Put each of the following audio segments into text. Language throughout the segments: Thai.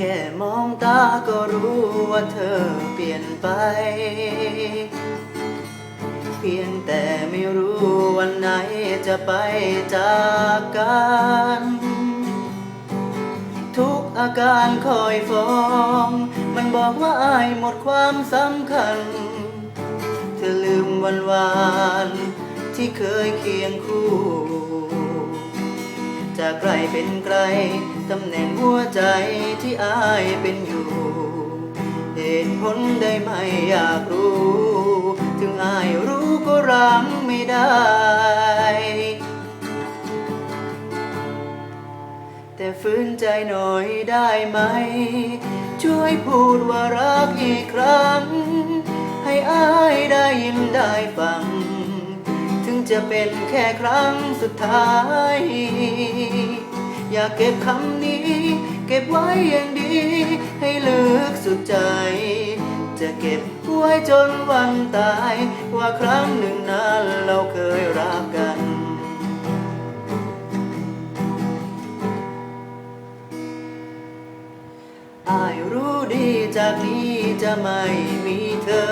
ค่มองตาก็รู้ว่าเธอเปลี่ยนไป เพียงแต่ไม่รู้วันไหนจะไปจากกัน ทุกอาการคอยฟ้อง มันบอกว่าอายหมดความสำคัญ เธอลืมวันวานที่เคยเคียงคู่ จากไกลเป็นไกลตำแหน่งหัวใจที่อายเป็นอยู่ เหตุผลได้ไหมอยากรู้ ถึงอายรู้ก็รังไม่ได้ แต่ฝืนใจหน่อยได้ไหม ช่วยพูดว่ารักอีกครั้ง ให้อายได้ยินได้ฟังถึงจะเป็นแค่ครั้งสุดท้าย อยากเก็บคำนี้ เก็บไว้อย่างดี ให้ลึกสุดใจ จะเก็บไว้จนวันตาย ว่าครั้งหนึ่งนั้นเราเคยรักกันอายรู้ดีจากนี้จะไม่มีเธอ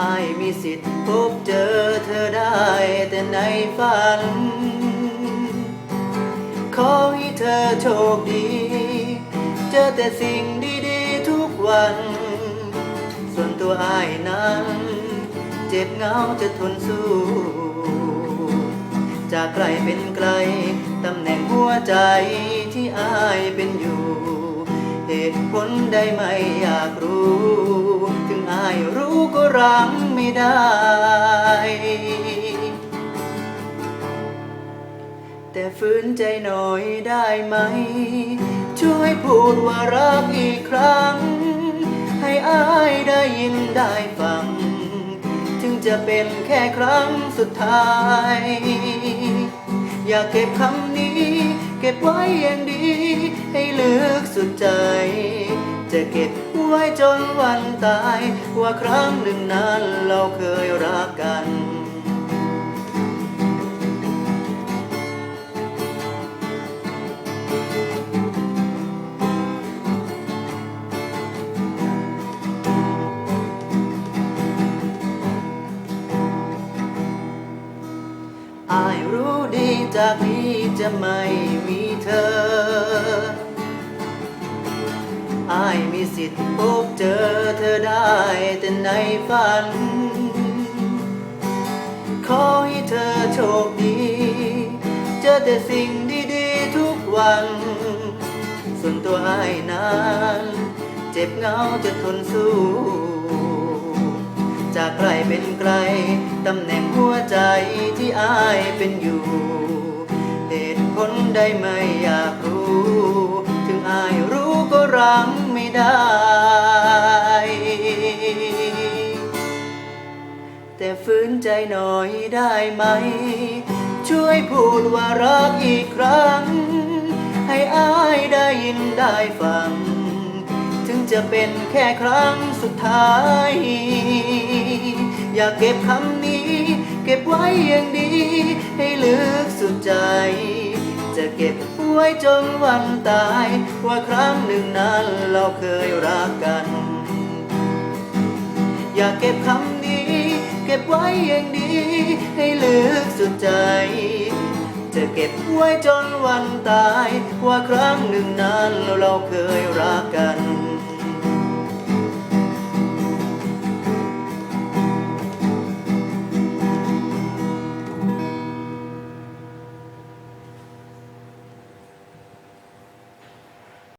อายมีสิทธิ์พบเจอเธอได้แต่ในฝัน ขอให้เธอโชคดี เจอแต่สิ่งดีๆทุกวัน ส่วนตัวอายนั้น เจ็บเหงาจะทนสู้ จากไกลเป็นไกล ตำแหน่งหัวใจที่อายเป็นอยู่ เหตุผลได้ไหมอยากรู้ ถึงอายรู้ก็รังไม่ได้ แต่ฝืนใจหน่อยได้ไหม ช่วยพูดว่ารักอีกครั้ง ให้อายได้ยินได้ฟัง ถึงจะเป็นแค่ครั้งสุดท้าย อยากเก็บคำนี้ เก็บไว้อย่างดี ให้ลึกสุดใจ จะเก็บไว้จนวันตาย ว่าครั้งหนึ่งนั้นเราเคยรักกัน อายรู้ดีจากนี้จะไม่มีเธอ อายมีสิทธิ์พบเจอเธอได้แต่ในฝัน ขอให้เธอโชคดี เจอแต่สิ่งดีๆทุกวัน ส่วนตัวอายนั้นเจ็บเงาจะทนสู้ จากไกล เป็นไกล ตำแหน่งหัวใจที่อายเป็นอยู่ เหตุผลได้ไหมอยากรู้ ถึงอายรู้ก็รังไม่ได้ แต่ฝืนใจหน่อยได้ไหม ช่วยพูดว่ารักอีกครั้ง ให้อายได้ยินได้ฟัง ถึงจะเป็นแค่ครั้งสุดท้าย อยากเก็บคำนี้ เก็บไว้อย่างดี ให้ลึกสุดใจ จะเก็บไว้จนวันตาย ว่าครั้งหนึ่งนั้นเราเคยรักกัน อยากเก็บคำนี้ เก็บไว้อย่างดี ให้ลึกสุดใจ จะเก็บไว้จนวันตาย ว่าครั้งหนึ่งนั้นเราเคยรักกัน